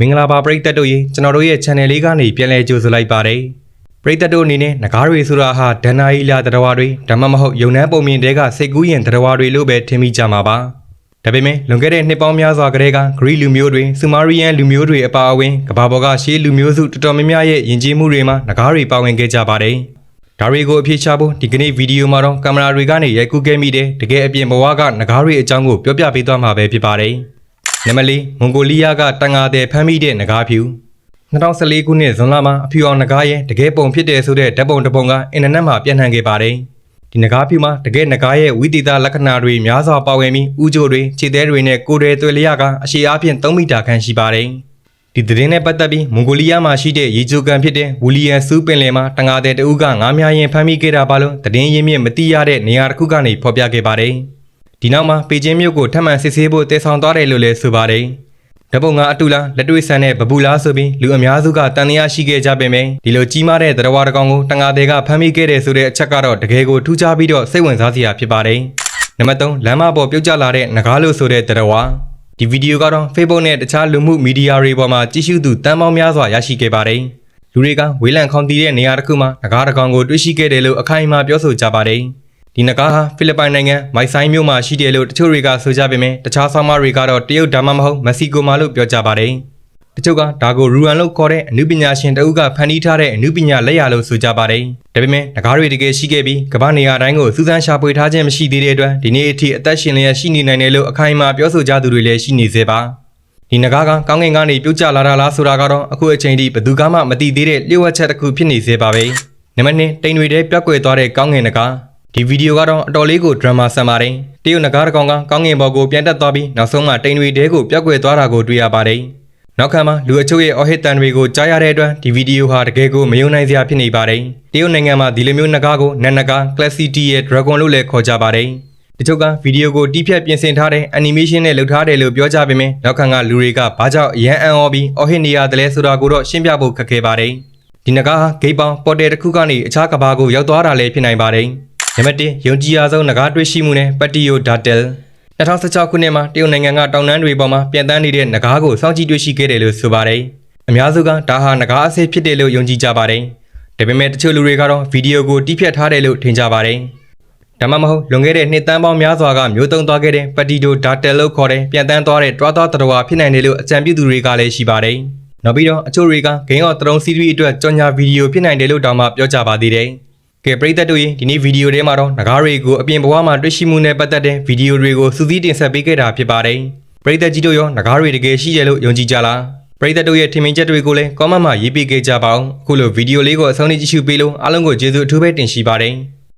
မင်္ဂလာပါပရိသတ်တို့ရေကျွန်တော်တို့ရဲ့ channel လေးကနေပြန်လည်ကြိုဆိုလိုက်ပါတယ်ပရိသတ်တို့အနေနဲ့ငကားတွေဆိုတာဟာဒဏ္ဍာရီလာတရဝါတွေဒါမှမဟုတ်ယုံနှန်းပုံမြင်တဲကစိတ်ကူးရင်တရဝါတွေလို့ပဲထင်မိကြမှာပါဒါပေမဲ့လွန်ခဲ့တဲ့နှစ်ပေါင်းများစွာကတည်းကဂရီလူမျိုးတွေဆူမာရီယန်လူမျိုးတွေအပါအဝင်ကမ္ဘာပေါ်ကရှေးလူမျိုးစုတော်တော်များများရဲ့ယဉ်ကျေးမှုတွေမှာငကားတွေပါဝင်ခဲ့ကြပါတယ်ဒါတွေကိုအဖြေချဖို့ဒီကနေ့ဗီဒီယိုမှာတော့ကင်မရာတွေကနေရိုက်ကူးခဲ့မိတဲ့တကယ်အပြင်ဘဝကငကားတွေအကြောင်းကိုပြောပြပေးသွားမှာပဲဖြစ်ပါတယ် နံပါတ်၄မွန်ဂိုလီးယားကတန်ငါတဲ့ဖမ်းမိတဲ့နဂါးဖြူ2014ခုနှစ်ဇွန်လမှာအဖြူအောင်နဂါးရဲ့တကယ်ပုံဖြစ်တဲ့ဆိုတဲ့ဓာတ်ပုံတစ်ပုံကအင်တာနက်မှာပြန့်နှံ့ခဲ့ပါတယ်ဒီနဂါးဖြူမှာတကယ်နဂါးရဲ့ဝိသေသလက္ခဏာတွေများစွာပါဝင်ပြီးဥကြိုတွေခြေသေးတွေနဲ့ကိုယ်တွေသွေလျကအရှေ့အားဖြင့်3မီတာခန့်ရှိပါတယ်ဒီသတင်းနဲ့ပတ်သက်ပြီးမွန်ဂိုလီးယားမှာရှိတဲ့ရေချိုကန်ဖြစ်တဲ့ဝူလီယန်စူးပင်လယ်မှာတန်ငါတဲ့တဦးကငားများရင်ဖမ်းမိခဲ့တာပါလို့သတင်းရင်းမြစ်မတိရတဲ့နေရာတစ်ခုကနေဖော်ပြခဲ့ပါတယ် ဒီနောက်မှာပေကျင်းမြို့ကိုထပ်မံစစ်ဆေးဖို့တည်ဆောင်သွားတယ်လို့လည်းဆိုပါတယ်ဓပုံကအတူလားလက်တွေ့ဆန်တဲ့ဘပူလားဆိုပြီးလူအများစုကတန်တရားရှိခဲ့ကြပေမယ့်ဒီလိုကြီးမားတဲ့သရဝါတစ်ကောင်ကိုတန်ငါတဲ့ကဖမ်းမိခဲ့တယ်ဆိုတဲ့အချက်ကတော့တကယ်ကိုထူးခြားပြီးတော့စိတ်ဝင်စားစရာဖြစ်ပါတယ်နံပါတ်3လမ်းမပေါ်ပြုတ်ကျလာတဲ့ငကားလို့ဆိုတဲ့သရဝါဒီဗီဒီယိုကတော့ Facebook နဲ့တခြားလူမှုမီဒီယာတွေပေါ်မှာကြည့်ရှုသူတန်ပေါင်းများစွာရရှိခဲ့ပါတယ်လူတွေကဝေးလံခေါင်တီးတဲ့နေရာတစ်ခုမှာငကားတစ်ကောင်ကိုတွေ့ရှိခဲ့တယ်လို့အခိုင်အမာပြောဆိုကြပါတယ် ဒီနဂါးဟာဖိလစ်ပိုင်နိုင်ငံမိုက်ဆိုင်မြို့မှာရှိတယ်လို့တချို့တွေကဆိုကြပေမယ့်တခြားဆောင်းပါးတွေကတော့တရုတ်ဒါမှမဟုတ်မက္ကဆီကိုမှာလို့ပြောကြပါတယ်တချို့ကဒါကိုရူအန်လို့ခေါ်တဲ့အနုပညာရှင်တအုပ်ကဖန်တီးထားတဲ့အနုပညာလက်ရာလို့ဆိုကြပါတယ်ဒါပေမဲ့နဂါးတွေတကယ်ရှိခဲ့ပြီးကမ္ဘာနေရာတိုင်းကိုစူးစမ်းရှာဖွေထားခြင်းမရှိသေးတဲ့အတွက်ဒီနေ့အထိအသက်ရှင်လျက်ရှိနေနိုင်တယ်လို့အခိုင်အမာပြောဆိုကြသူတွေလည်းရှိနေသေးပါဒီနဂါးကကောင်းကင်ကနေပြုတ်ကျလာတာလားဆိုတာကတော့အခုအချိန်ထိဘယ်သူကမှမသိသေးတဲ့လျှို့ဝှက်ချက်တစ်ခုဖြစ်နေသေးပါပဲ။နံပါတ်2တိမ်တွေထဲပြက်ကွယ်သွားတဲ့ကောင်းကင်နဂါး ဒီဗီဒီယိုကတော့အတော်လေးကိုဒရမာဆန်ပါတယ်။တရုတ်နဂါးတစ်ကောင်ကကောင်းကင်ဘော်ကိုပြန်တက်သွားပြီးနောက်ဆုံးမှတိမ်တွေထဲကိုပြက်ကွယ်သွားတာကိုတွေ့ရပါတယ်။နောက်ခါမှာလူအချို့ရဲ့အော်ဟစ်တန်တွေကိုကြားရတဲ့အတွက်ဒီဗီဒီယိုဟာတကယ်ကိုမယုံနိုင်စရာဖြစ်နေပါတယ်။တရုတ်နိုင်ငံမှာဒီလိုမျိုးနဂါးကိုနန်နဂါး Classity ရဲ့ Dragon လို့လည်းခေါ်ကြပါတယ်။တချို့ကဗီဒီယိုကိုတီးဖြတ်ပြင်ဆင်ထားတဲ့ animation နဲ့လုပ်ထားတယ်လို့ပြောကြပေမယ့်နောက်ခံကလူတွေကဘာကြောင့်အရန်အံ့ဩပြီးအော်ဟစ်နေရတယ်လဲဆိုတာကိုတော့ရှင်းပြဖို့ခက်ခဲပါတယ်။ဒီနဂါးဟာဂိတ်ပေါင်ပေါ်တယ်တစ်ခုကနေအခြားကဘာကိုရောက်သွားတာလည်းဖြစ်နိုင်ပါတယ်။ နံပါတ်1ယုံကြည်ရဆုံးနဂါးတွေ့ရှိမှုနဲ့ပတီယိုဒါတယ်2016ခုနှစ်မှာတရုတ်နိုင်ငံကတောင်တန်းတွေပေါ်မှာပြန်တန်းနေတဲ့နဂါးကိုစောင့်ကြည့်တွေ့ရှိခဲ့တယ်လို့ဆိုပါတယ်။အများစုကဒါဟာနဂါးအစစ်ဖြစ်တယ်လို့ယုံကြည်ကြပါတယ်။ဒါပေမဲ့တချို့လူတွေကတော့ဗီဒီယိုကိုတီးဖြတ်ထားတယ်လို့ထင်ကြပါတယ်။ဒါမှမဟုတ်လွန်ခဲ့တဲ့နှစ်တန်းပေါင်းများစွာကမျိုးတုံးသွားခဲ့တဲ့ပတီတိုဒါတယ်လို့ခေါ်တဲ့ပြန်တန်းသွားတဲ့တွားသွားတတော်ဝါဖြစ်နိုင်တယ်လို့အကြံပြုသူတွေကလည်းရှိပါတယ်။နောက်ပြီးတော့အချို့တွေကဂိမ်းအော်တရုံစီးရီးအတွက်ကြော်ညာဗီဒီယိုဖြစ်နိုင်တယ်လို့တောင်မှပြောကြပါသေးတယ်။ ကဲပရိသတ်တို့ရေဒီနေ့ဗီဒီယိုထဲမှာတော့ငကားတွေကိုအပြင်ဘဝမှာတွေ့ရှိမှုနဲ့ပတ်သက်တဲ့ဗီဒီယိုတွေကိုစူးစီးတင်ဆက်ပေးခဲ့တာဖြစ်ပါတယ်။ပရိသတ်ကြီးတို့ရောငကားတွေတကယ်ရှိတယ်လို့ယုံကြည်ကြလား။ပရိသတ်တို့ရဲ့ထင်မြင်ချက်တွေကိုလည်း comment မှာရေးပေးခဲ့ကြပါဦး။အခုလိုဗီဒီယိုလေးကိုအဆုံးထိကြည့်ရှုပေးလို့အားလုံးကိုကျေးဇူးအထူးပဲတင်ရှိပါတယ်။